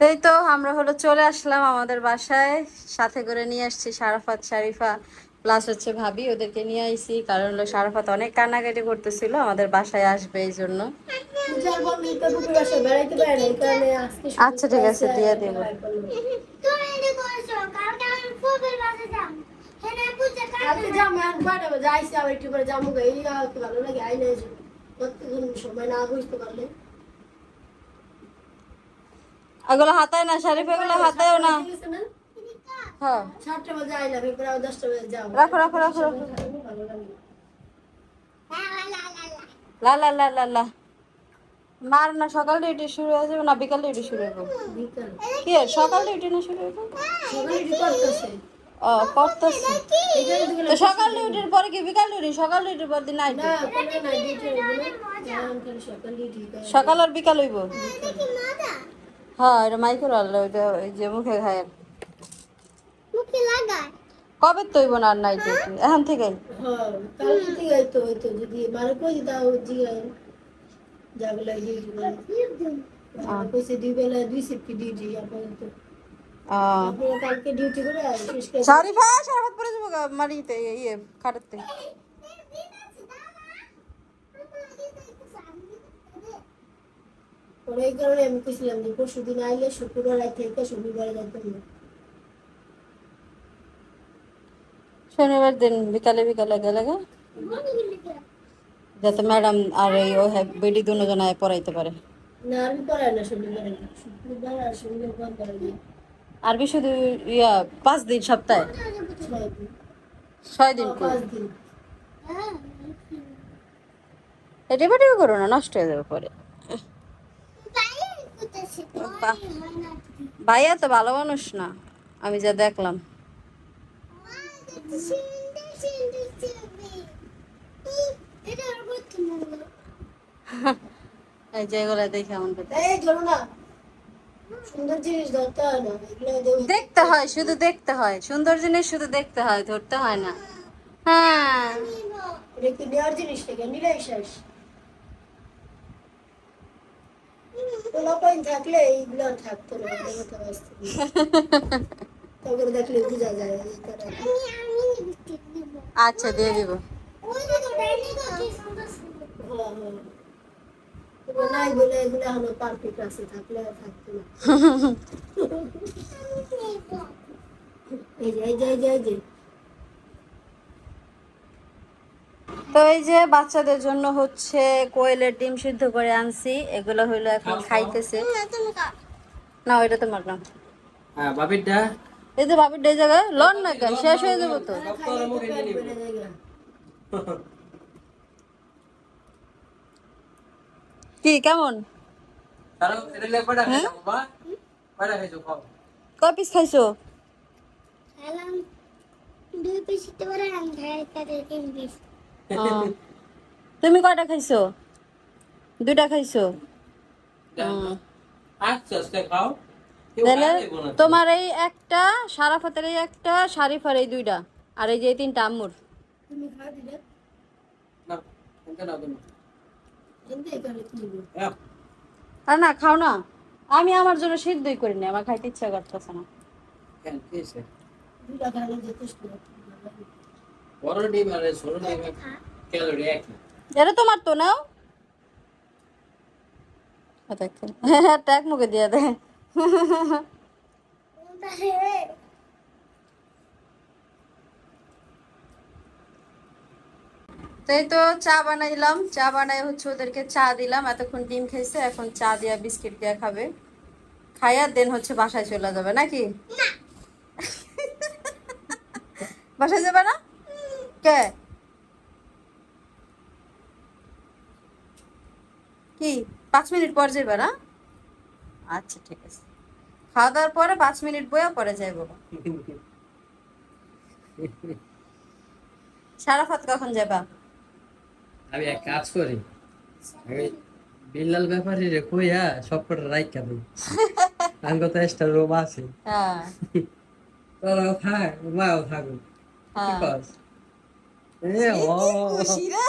এই তো আমরা হলো চলে আসলাম আমাদের বাসায়। সাথে করে নিয়ে আসছি সারাফাত শারিফা প্লাস হচ্ছে ভাবি ওদেরকে নিয়ে আইছি। কারণ হলো সারাফাত অনেক কান্নাকাটি করতেছিল আমাদের বাসায় আসবে এই জন্য। আচ্ছা, ঠিক আছে, দিয়ে দেব। আইলে সময় না বুঝতে পারলে। এগুলো হাতায় না শারিফা এগুলো হাতায়ও না। হ্যাঁ। রাখো রাখো রাখো রাখো। লা লা লা লা লা। মার না সকাল ডিউটি শুরু হয়ে যাবে না বিকাল ডিউটি শুরু হবে কি সকাল ডিউটি না শুরু হবে সকালে ও করতেছে। তো তো সকাল ডিউটির পরে কি বিকাল ডিউটি সকাল ডিউটির পর দিন নাইট সকাল আর বিকাল হইব? হ্যাঁ এটা মাইক্রো আল্লাহ ওইটা ওই যে মুখে খায় মুখে লাগায়। কবে তো হইব না আর নাইট এখন হ্যাঁ থেকে হয়তো হয়তো যদি মানে কই দাও জিগাই যাগুলো ডিউটি করে কইছে দুই বেলা দুই শিফট ডিউটি আপাতত আহ আপনারা কালকে ডিউটি করে আর শেষ করে শারিফা সারাফাত পরে যাব গা মারিতে ইয়ে খাটাতে পরে এই কারণে আমি কইছিলাম যে পরশু দিন আইলে শুক্রবার রাত থেকে শনিবারে দিন বিকালে বিকালে গেলে গা যাতে ম্যাডাম আর এই ও বেডি দুজন আয় পড়াইতে পারে। না আমি পড়াই না শনিবারে। শুক্রবার আর শনিবার বন্ধ করে আরবি শুধু ইয়া পাঁচ দিন সপ্তাহে? ছয় দিন। এটা বেটিও করো না নষ্ট হয়ে যাবে পরে। ভাইয়া তো ভালো মানুষ না আমি যা দেখলাম। এই যে দেখে দেখতে হয় শুধু দেখতে হয় সুন্দর জিনিস শুধু দেখতে হয় ধরতে হয় না। হ্যাঁ এটা একটু নেওয়ার জিনিস থেকে নিলেই শেষ পোলাপাইন থাকলে এইগুলো আর থাকতো না দেবতা বাঁচতো তারপরে দেখলে বোঝা যায় এই তারা আচ্ছা দিয়ে দিব হ্যাঁ হ্যাঁ এগুলো নাই বলে এগুলো এখনও পারফেক্ট আছে থাকলে আর থাকতো না এই যে এই যে এই যে এই যে তো এই যে বাচ্চাদের জন্য হচ্ছে কোয়েলের ডিম সিদ্ধ করে আনছি এগুলো হইল এখন খাইতেছে। না ওইটা তোমার না হ্যাঁ বাবিরটা? এই যে ভাবির এই জায়গায় লন না কেন? শেষ হয়ে যাব তো। তো কি কেমন? তারা এটা লে পড়া খাইছো কয় পিস দুই পিস দিতে পারে আমি খাই তিন পিস। তুমি কয়টা খাইছো? দুইটা খাইছো। তোমার এই একটা সারাফাতের এই একটা শারিফার এই দুইটা আর এই যে এই তিনটা আম্মুর। হ্যাঁ, আর না খাও না। আমি আমার জন্য সিদ্ধই করিনি আমার খাইতে ইচ্ছা করতেছে না। বড় ডিম আর এই ছোট ডিমের ক্যালোরি একই। এটা তোমার তো নাও। হ্যাঁ ট্যাগ মুখে দিয়ে দে। তো এই তো চা বানাইলাম। চা বানাই হচ্ছে ওদেরকে চা দিলাম। এতক্ষণ ডিম খেয়েছে এখন চা দিয়া বিস্কিট দিয়া খাবে। খাইয়া দেন হচ্ছে বাসায় চলে যাবে নাকি? বাসায় যাবে না? কে? কি? পাঁচ মিনিট পর যাবে না? আচ্ছা ঠিক আছে। খাওয়া দাওয়ার পরে পাঁচ মিনিট বইয়া পরে যাইব। সারাফাত কখন যাবা আমি এক কাজ করি। আমি বিল্লাল ব্যাপারে রে কইয়া সব কটা রাইখা দিই। আমি কত এক্সট্রা রুম আছে। হ্যাঁ। তোরাও থাক মাও থাকুক। কি হ্যাঁ। কস? এ খুশি রে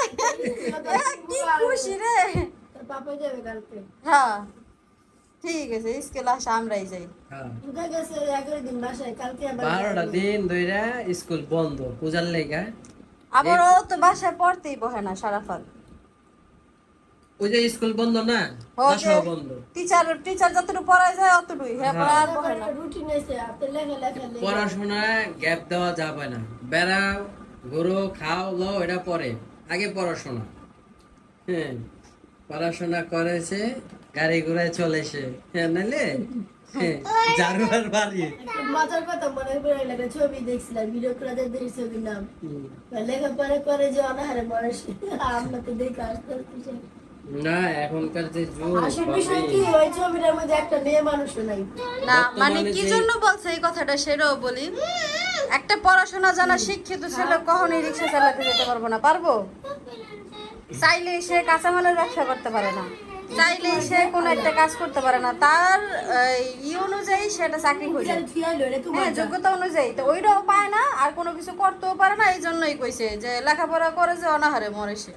কি খুশি রে তোর যাবে কালকে হ্যাঁ ঠিক আছে স্কুল আসে আমরাই যাই বুঝা গেছে এগারো দিন বাসায় বারোটা দিন ধইরা স্কুল বন্ধ পূজার লেগা আবার ও তো বাসায় পড়তেই বহে না সারাফাত ওই যে স্কুল বন্ধ না বন্ধ টিচার টিচার যতটুকু পড়ায় যায় অতটুকুই হ্যাঁ বহে না পড়াশোনা গ্যাপ দেওয়া যাবে না। বেড়াও। ঘুরো খাও লও এটা পরে। আগে পড়াশোনা। হ্যাঁ পড়াশোনা করেছে গাড়ি ঘোড়ায় চলেছে হ্যাঁ নাইলে হ্যাঁ, ঝাড়ু বাড়ি। একটা কথা মনে করে একটা ছবি দেখছিলাম ভিডিও ছবির নাম। লেখাপড়া করে যে অনাহারে মানুষ আমরা তো দেখে আসতে আসতে না এখনকার যে যুগ আসল বিষয় কি ওই ছবিটার মধ্যে একটা মেয়ে মানুষও নাই। না মানে কি জন্য বলছে এই কথাটা সেটাও বলি। একটা পড়াশোনা জানা শিক্ষিত ছেলে কখনোই রিক্সা চালাতে যেতে পারব না পারব? চাইলেই সে কাঁচামালের ব্যবসা করতে পারে না। চাইলেই সে কোনো একটা কাজ করতে পারে না। তার ই অনুযায়ী সেটা চাকরি হয়ে হ্যাঁ যোগ্যতা অনুযায়ী। তো ওইটাও পায় না আর কোনো কিছু করতেও পারে না এই জন্যই কইছে যে লেখাপড়া করে যে অনাহারে মরে সে।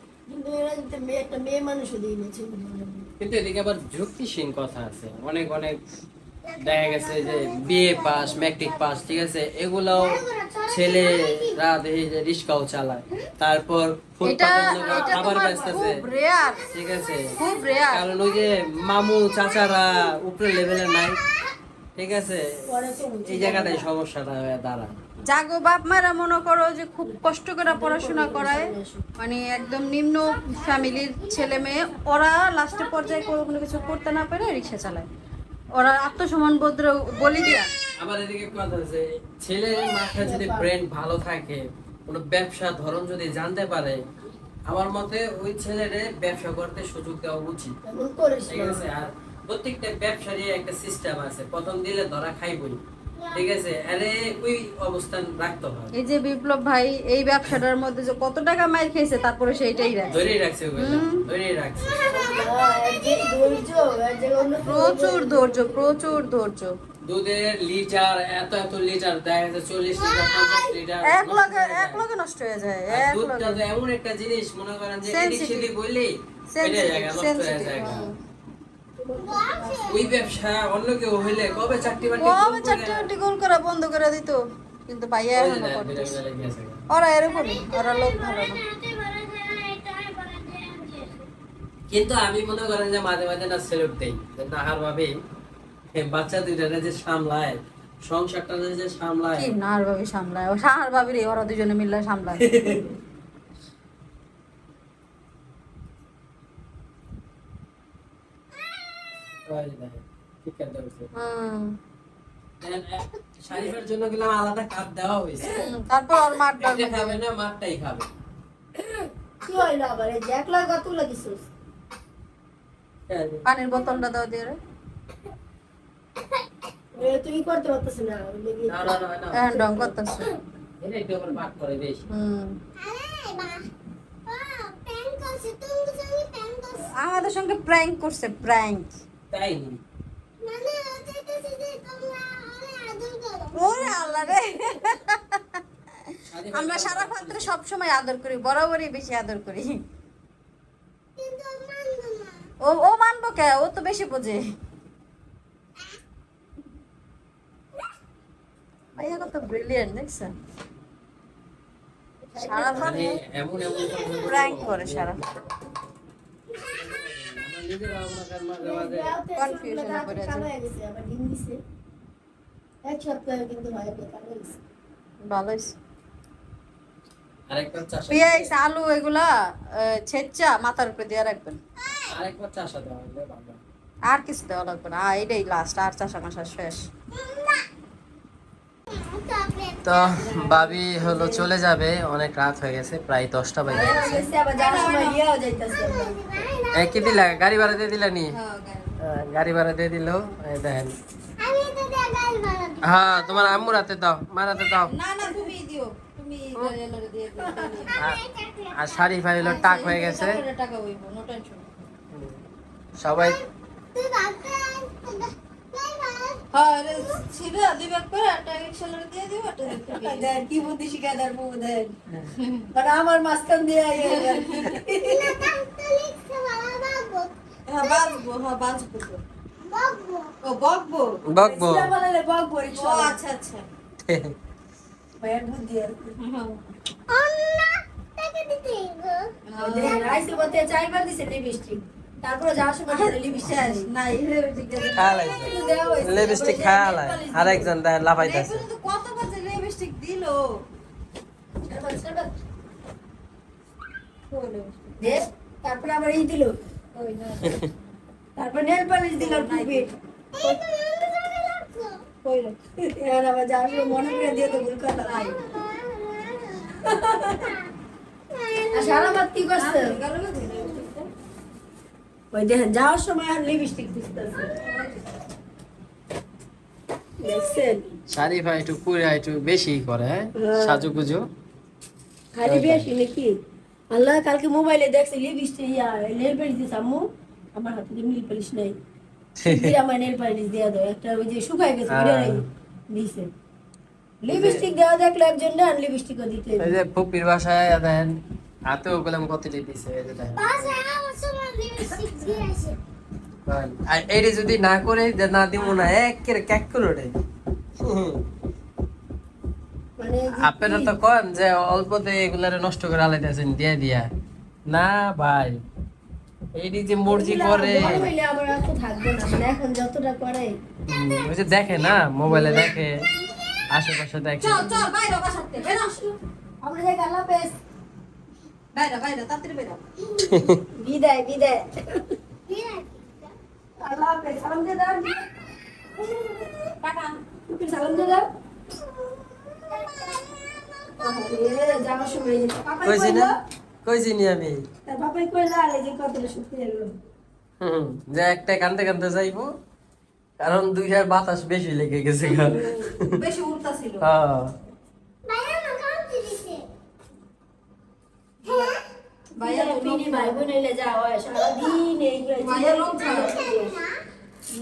কিন্তু এদিকে আবার যুক্তিসীন কথা আছে। অনেক অনেক দেখা গেছে যে বিএ পাস ম্যাট্রিক পাস ঠিক আছে? এগুলাও ছেলেরা দেখি যে রিক্সাও চালায়। তারপর খাবার বেচতেছে। ঠিক আছে? কারণ ওই যে মামু চাচারা উপরে লেভেলের নাই। ঠিক আছে। এই জায়গাটাই সমস্যাটা হয়ে দাঁড়ায়। জাগো বাপ মারা মনে করো যে খুব কষ্ট করে পড়াশোনা করায়। মানে একদম নিম্ন ফ্যামিলির ছেলে মেয়ে ওরা লাস্টের পর্যায়ে কোনো কোনো কিছু করতে না পারে রিক্সা চালায়। ওরা আত্মসম্মান বোধ বলি দিয়া। আবার এদিকে কথা আছে ছেলের মাথায় যদি ব্রেন ভালো থাকে কোনো ব্যবসা ধরন যদি জানতে পারে আমার মতে ওই ছেলেরে ব্যবসা করতে সুযোগ দেওয়া উচিত। ঠিক আছে আর প্রত্যেকটা ব্যবসারই একটা সিস্টেম আছে। প্রথম দিলে ধরা খাইবই। ঠিক আছে আরে ওই অবস্থান রাখতে এই যে বিপ্লব ভাই এই ব্যবসাটার মধ্যে যে কত টাকা মাইর খেয়েছে তারপরে সেইটাই রাখে ধরেই রাখছে। ধরেই রাখছে এক যে ধৈর্য, এক যে অন্য কোনো প্রচুর ধৈর্য প্রচুর ধৈর্য। দুধের লিটার এত এত লিটার দেখা যাচ্ছে চল্লিশ লিটার পঞ্চাশ লিটার এক নষ্ট লগে হয়ে এক যায়। লগে নষ্ট হয়ে যায় এক দুধটা তো এমন একটা জিনিস মনে করেন যে এদিক সেদিক হইলেই ফেটে যায়, নষ্ট হয়ে যায়। ওই ব্যবসা অন্য কেউ হইলে কবে চাকরি বাকরি কবে চারটে? চারটে গোল? করে বন্ধ করে দিত। কিন্তু ভাইয়া ওই এখনও করতেছে ওরা এরকমই ওরা লোক ভালো না। কিন্তু আমি মনে করেন যে মাঝে মাঝে না সেলুট দেই নাহার ভাবি বাচ্চা দুইটা যে সামলায় সংসারটা যে সামলায়। কি নাহার ভাবি সামলায়? ও সাহার ভাবির ওরা দুজনে মিলে সামলায় ওই যে দেখ, ঠিক আছে হয়েছে। হুম। And, uh, শারিফের জন্য গেলাম আলাদা কাপ দেওয়া হয়েছে তারপর ওর মার খাবে না মারটাই খাবে কি হইল আবার এই যে এক লাখ দিছিস পানির বোতলটা দাও দিয়ে রে করতে পারতেছ না ডং করতেছে করছে। আমাদের সঙ্গে প্র্যাঙ্ক করছে প্র্যাঙ্ক তাই মানে ওরে আল্লাহ রে। আমরা সারা ক্ষেত্রে সবসময় আদর করি বরাবরই বেশি আদর করি। কিন্তু মানবো না। ও ও মানবো কে? ও তো বেশি বোঝে। ভাইয়া কত ব্রিলিয়েন্ট দেখছেন? সারা মানে এমন এমন প্র্যাঙ্ক করে সারা। পড়ে গেছে, আবার ডিম দিছে। এক সপ্তাহ কিন্তু হয় কালো। ভালো পেঁয়াজ আলু এগুলা ছেচ্চা মাথার উপরে দিয়ে রাখবেন। আর কিছু দেওয়া লাগবে না। এটাই লাস্ট আর চাষা মাসা শেষ। তো ভাবি হলো চলে যাবে অনেক রাত হয়ে গেছে প্রায় দশটা বাজে। কি দিলা? গাড়ি ভাড়া দিয়ে দিলা নি? হ্যাঁ, গাড়ি ভাড়া দিয়ে দিল দেখেন। হ্যাঁ তোমার আম্মু রাতে দাও মা রাতে দাও। দিও আর- শাড়ি ফাড়ি টাক হয়ে গেছে। টেনশন সবাই হ্যাঁ ছিল দুই ভাগ করে একটা দিয়ে দিও একটা কি বুদ্ধি শিখায় দেন, বউ দেন। মানে আমার মাঝখান দিয়ে হ্যাঁ বাজবো হ্যাঁ বাজবো ও বকবো? বকবো। বকবো ও আচ্ছা আচ্ছা। ভাইয়ের বুদ্ধি আর। অন্য টাকা দিতে চারবার দিছে লিপস্টিক তারপরে যাওয়ার সময় লিপস্টিক না লিপস্টিক আর একজন লাফাইতেছে কত বাজে লিপস্টিক দিলো। তারপরে আবার এই দিল। তারপর নেল পালিশ দিল এবার আবার যাওয়ার সময় মনে করে দিয়ে তো ভুল কথা নাই। আর সারাবাদ কি করছে গেল না দিলে লিপস্টিকটা? ওই দেখেন যাওয়ার সময় আর লিপস্টিক দিতেছে দেখছেন শারিফা একটু পুরা একটু বেশি করে সাজুগুজু খালি বেশি নাকি আল্লাহ কালকে মোবাইলে দেখছি লিপস্টিক ইয়া নেল পালিশ দিছে আম্মু আমার হাতে তো নেল পালিশ নাই আমার নেল পালিশ দেওয়া দাও একটা ওই যে শুকায় গেছে দিছে লিপস্টিক দেওয়া দেখলে একজন না লিপস্টিকও দিতে এই যে ফুপির বাসায় দেন হাতেও কতটি দিছে এই যে দেখেন আর এটি যদি না করে না দিব না এক করে ক্যাক করে ওঠে। মানে আপনারা তো কন যে অল্পতে এগুলারে নষ্ট করে আলাইতেছেন দিয়ে দিয়া। না ভাই এইটি যে মর্জি করে। মানে এখন যতটা করে। হুম, ওই যে দেখে না মোবাইলে দেখে আশেপাশে দেখে। চল চল বাইরে বাসাতে বেরো। আমরা যাই আল্লাহ পেস বাইরে বাইরে তাড়াতাড়ি বেরো বিদায় বিদায় আল্লাহ পেস সালাম দিয়ে দাও টাটা তুমি সালাম দিয়ে দাও যাওয়ার সময় কইছি না কইছি নি আমি তার পাপাই কইলো আর এই যে কতটা সত্যি এলো হুম, যে একটা কানতে কানতে যাইবো কারণ দুইটার বাতাস বেশি লেগে গেছে বেশি হ্যাঁ বাইরে না কাম দিছে হ্যাঁ ভাইয়া পিনি ভাই বোন এলে যাওয়া সারাদিন এই ভাইয়া লোক খারাপ। না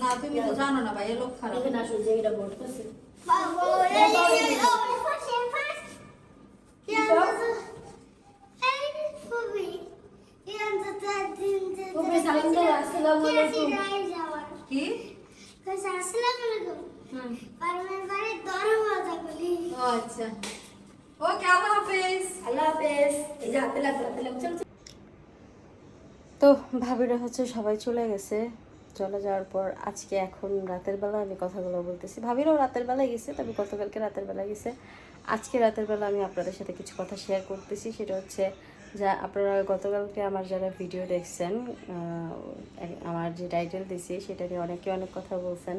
না তুমি তো জানো না ভাইয়া লোক খারাপ। এখানে আসো এটা বলতেছে। কি আসসালামু আলাইকুম পারমের বাড়ি দরওয়াজা খুলি আচ্ছা। ওকে আল্লাহ হাফেজ আল্লাহ হাফেজ এই যে হাতে লাগতে হাতে লাগতে চল তো ভাবিরা হচ্ছে সবাই চলে গেছে। চলে যাওয়ার পর আজকে এখন রাতের বেলা আমি কথাগুলো বলতেছি। ভাবিরাও রাতের বেলায় গেছে তবে গতকালকে রাতের বেলা গেছে। আজকে রাতের বেলা আমি আপনাদের সাথে কিছু কথা শেয়ার করতেছি। সেটা হচ্ছে যা আপনারা গতকালকে আমার যারা ভিডিও দেখছেন আহ, আমার যে টাইটেল দিছি সেটা নিয়ে অনেকে অনেক কথা বলছেন।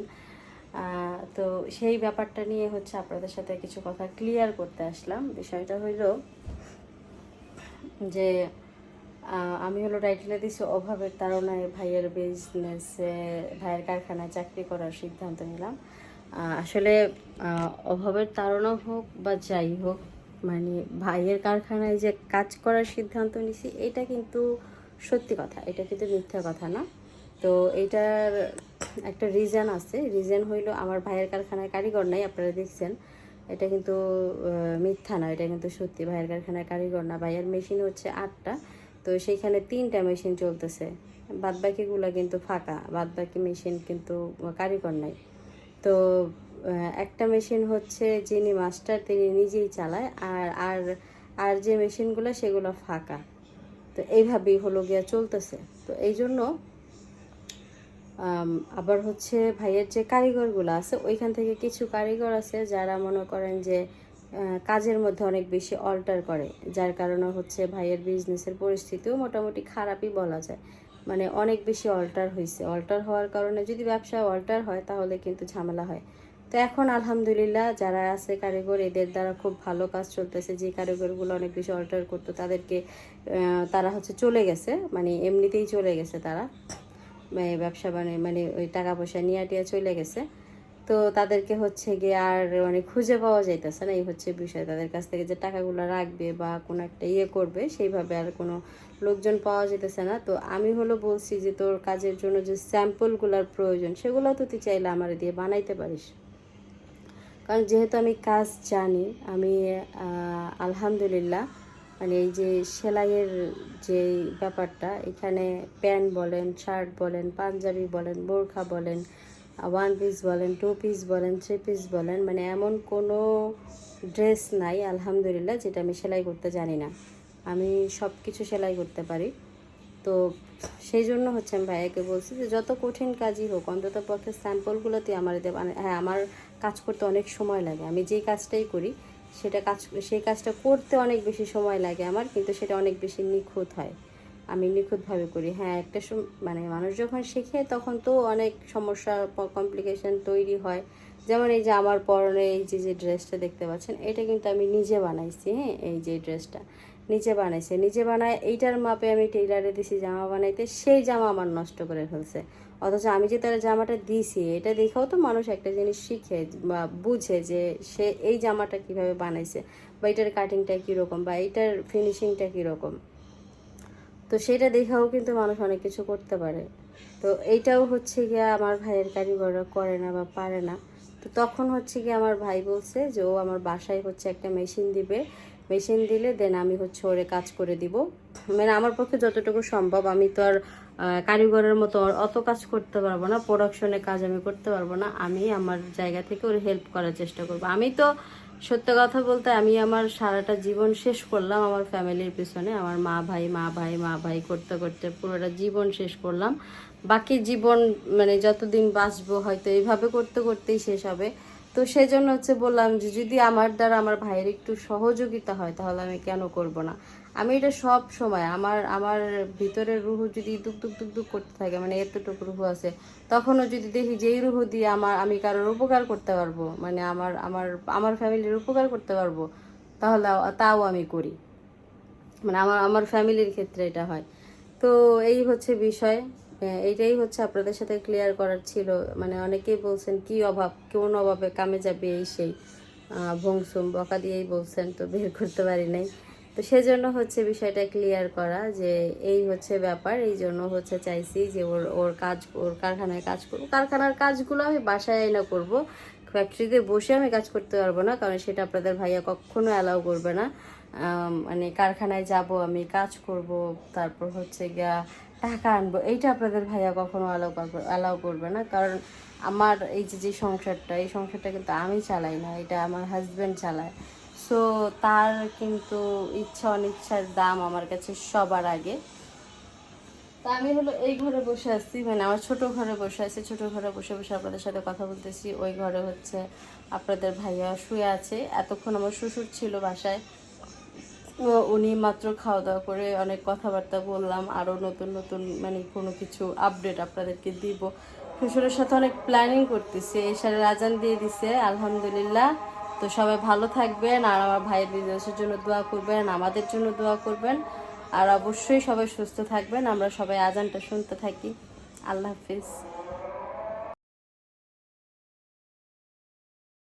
তো সেই ব্যাপারটা নিয়ে হচ্ছে আপনাদের সাথে কিছু কথা ক্লিয়ার করতে আসলাম। বিষয়টা হইল যে আমি হলো টাইটেলে দিছি অভাবের তাড়নায় ভাইয়ের বিজনেসে ভাইয়ের কারখানায় চাকরি করার সিদ্ধান্ত নিলাম। আসলে অভাবের তাড়না হোক বা যাই হোক মানে ভাইয়ের কারখানায় যে কাজ করার সিদ্ধান্ত নিছি, এটা কিন্তু সত্যি কথা, এটা কিন্তু মিথ্যা কথা না। তো এটার একটা রিজন আছে। রিজন হইল আমার ভাইয়ের কারখানায় কারিগর নাই, আপনারা দেখছেন। এটা কিন্তু মিথ্যা না, এটা কিন্তু সত্যি। ভাইয়ের কারখানায় কারিগর না, ভাইয়ের মেশিন হচ্ছে আটটা। তো সেইখানে তিনটা মেশিন চলতেছে। বাদ বাকিগুলো কিন্তু ফাঁকা বাদ বাকি মেশিন কিন্তু কারিগর নাই। তো একটা মেশিন হচ্ছে যিনি মাস্টার তিনি নিজেই চালায়, আর আর আর যে মেশিনগুলো সেগুলো ফাঁকা। তো এইভাবেই হলো গিয়া চলতেছে। তো এই জন্য আবার হচ্ছে ভাইয়ের যে কারিগরগুলো আছে, ওইখান থেকে কিছু কারিগর আছে যারা মনে করেন যে কাজের মধ্যে অনেক বেশি অল্টার করে। যার কারণে হচ্ছে ভাইয়ের বিজনেসের পরিস্থিতিও মোটামুটি খারাপই বলা যায়। মানে অনেক বেশি অল্টার হয়েছে অল্টার হওয়ার কারণে যদি ব্যবসায় অল্টার হয়, তাহলে কিন্তু ঝামেলা হয়। তো এখন আলহামদুলিল্লাহ যারা আছে কারিগর, এদের দ্বারা খুব ভালো কাজ চলতেছে। যে কারিগরগুলো অনেক বেশি অল্টার করতো, তাদেরকে তারা হচ্ছে চলে গেছে। মানে এমনিতেই চলে গেছে তারা। ব্যবসা মানে মানে ওই টাকা পয়সা নিয়ে টিয়া চলে গেছে। তো তাদেরকে হচ্ছে গিয়ে আর মানে খুঁজে পাওয়া যাইতেছে না, এই হচ্ছে বিষয়। তাদের কাছ থেকে যে টাকাগুলো রাখবে বা কোনো একটা ইয়ে করবে, সেইভাবে আর কোনো লোকজন পাওয়া যেতেছে না। তো আমি হলো বলছি যে, তোর কাজের জন্য যে স্যাম্পলগুলোর প্রয়োজন, সেগুলো তো তুই চাইলে আমার দিয়ে বানাইতে পারিস। কারণ যেহেতু আমি কাজ জানি, আমি আলহামদুলিল্লাহ মানে এই যে সেলাইয়ের যে ব্যাপারটা, এখানে প্যান্ট বলেন, শার্ট বলেন, পাঞ্জাবি বলেন, বোরখা বলেন, ওয়ান পিস বলেন, টু পিস বলেন, থ্রি পিস বলেন মানে এমন কোনো ড্রেস নাই, আলহামদুলিল্লাহ, যেটা আমি সেলাই করতে জানি না। আমি সব কিছু সেলাই করতে পারি। তো সেই জন্য হচ্ছে আমি ভাইয়াকে বলছি যে, যত কঠিন কাজই হোক, অন্তত পক্ষে স্যাম্পলগুলো তুই আমার বানা- হ্যাঁ আমার কাজ করতে অনেক সময় লাগে। আমি যেই কাজটাই করি সেটা কাজ, সেই কাজটা করতে অনেক বেশি সময় লাগে আমার, কিন্তু সেটা অনেক বেশি নিখুঁত হয়। আমি নিখুঁতভাবে করি। হ্যাঁ একটা মানে মানুষ যখন শেখে, তখন তো অনেক সমস্যা কমপ্লিকেশন তৈরি হয়। যেমন এই যে আমার পরনে এই যে যে ড্রেসটা দেখতে পাচ্ছেন, এটা কিন্তু আমি নিজে বানাইছি হ্যাঁ এই যে ড্রেসটা নিজে বানাইছে। নিজে বানায়, এইটার মাপে আমি টেইলারে দিছি জামা বানাইতে, সেই জামা আমার নষ্ট করে ফেলছে। অথচ আমি যে তার জামাটা দিছি এটা দেখেও তো মানুষ একটা জিনিস শিখে বা বুঝে যে সে এই জামাটা কীভাবে বানাইছে বা এটার কাটিংটা কীরকম বা এটার ফিনিশিংটা কীরকম। তো সেটা দেখেও কিন্তু মানুষ অনেক কিছু করতে পারে। তো এইটাও হচ্ছে গিয়ে আমার ভাইয়ের কারিগররা করে না বা পারে না। তো তখন হচ্ছে গিয়ে আমার ভাই বলছে যে, ও আমার বাসায় হচ্ছে একটা মেশিন দিবে। মেশিন দিলে দেন আমি হচ্ছে ওরে কাজ করে দিব। মানে আমার পক্ষে যতটুকু সম্ভব আমি তো আর কারিগরের মতো অত কাজ করতে পারব না প্রোডাকশনের কাজ আমি করতে পারব না, আমি আমার জায়গা থেকে ওর হেল্প করার চেষ্টা করব। আমি তো সত্য কথা বলতে আমি আমার সারাটা জীবন শেষ করলাম আমার ফ্যামিলির পিছনে, আমার মা ভাই মা ভাই মা ভাই করতে করতে পুরোটা জীবন শেষ করলাম। বাকি জীবন মানে যতদিন বাঁচবো হয়তো এইভাবে করতে করতেই শেষ হবে। তো সেই জন্য হচ্ছে বললাম যে যদি আমার দ্বারা আমার ভাইয়ের একটু সহযোগিতা হয়, তাহলে আমি কেন করব না? আমি এটা সব সময়, আমার আমার ভিতরের রুহ যদি দুক দুক দুক দুক করতে থাকে মানে এতটুকু রুহু আছে, তখনও যদি দেখি যে এই রুহু দিয়ে আমার, আমি কারোর উপকার করতে পারব মানে আমার আমার আমার ফ্যামিলির উপকার করতে পারব, তাহলে তাও আমি করি। মানে আমার আমার ফ্যামিলির ক্ষেত্রে এটা হয়। তো এই হচ্ছে বিষয়। এইটাই হচ্ছে আপনাদের সাথে ক্লিয়ার করার ছিল। মানে অনেকেই বলছেন, কি অভাব? কোন অভাবে কামে যাবে এই সেই ভংসুম বকা দিয়েই বলছেন, তো বের করতে পারি নাই। তো সেজন্য হচ্ছে বিষয়টা ক্লিয়ার করা যে এই হচ্ছে ব্যাপার। এই জন্য হচ্ছে চাইছি যে ওর ওর কাজ, ওর কারখানায় কাজ করব কারখানার কাজগুলো আমি বাসায় এনে করব। ফ্যাক্টরিতে বসে আমি কাজ করতে পারব না, কারণ সেটা আপনাদের ভাইয়া কখনো অ্যালাউ করবে না। মানে কারখানায় যাব, আমি কাজ করব, তারপর হচ্ছে গিয়া টাকা আনব, এইটা আপনাদের ভাইয়া কখনো অ্যালাউ করবে অ্যালাউ করবে না। কারণ আমার এই যে যে সংসারটা, এই সংসারটা কিন্তু আমি চালাই না, এটা আমার হাজব্যান্ড চালায়। সো তার কিন্তু ইচ্ছা, অনিচ্ছার দাম আমার কাছে সবার আগে। তা আমি হলো এই ঘরে বসে আছি মানে আমার ছোট ঘরে বসে আছি, ছোট ঘরে বসে বসে আপনাদের সাথে কথা বলতেছি। ওই ঘরে হচ্ছে আপনাদের ভাইয়া শুয়ে আছে, এতক্ষণ আমার শ্বশুর ছিল বাসায়। উনি মাত্র খাওয়া দাওয়া করে অনেক কথাবার্তা বললাম, আরও নতুন নতুন মানে কোনো কিছু আপডেট আপনাদেরকে দিব। শ্বশুরের সাথে অনেক প্ল্যানিং করতেছি এসারে রাজান দিয়ে দিছে, আলহামদুলিল্লাহ। তো সবাই ভালো থাকবেন, আর আমার ভাইয়ের বিজনেসের জন্য দোয়া করবেন, আমাদের জন্য দোয়া করবেন। আর অবশ্যই সবাই সুস্থ থাকবেন, আমরা সবাই আজানটা শুনতে থাকি। আল্লাহ হাফিজ।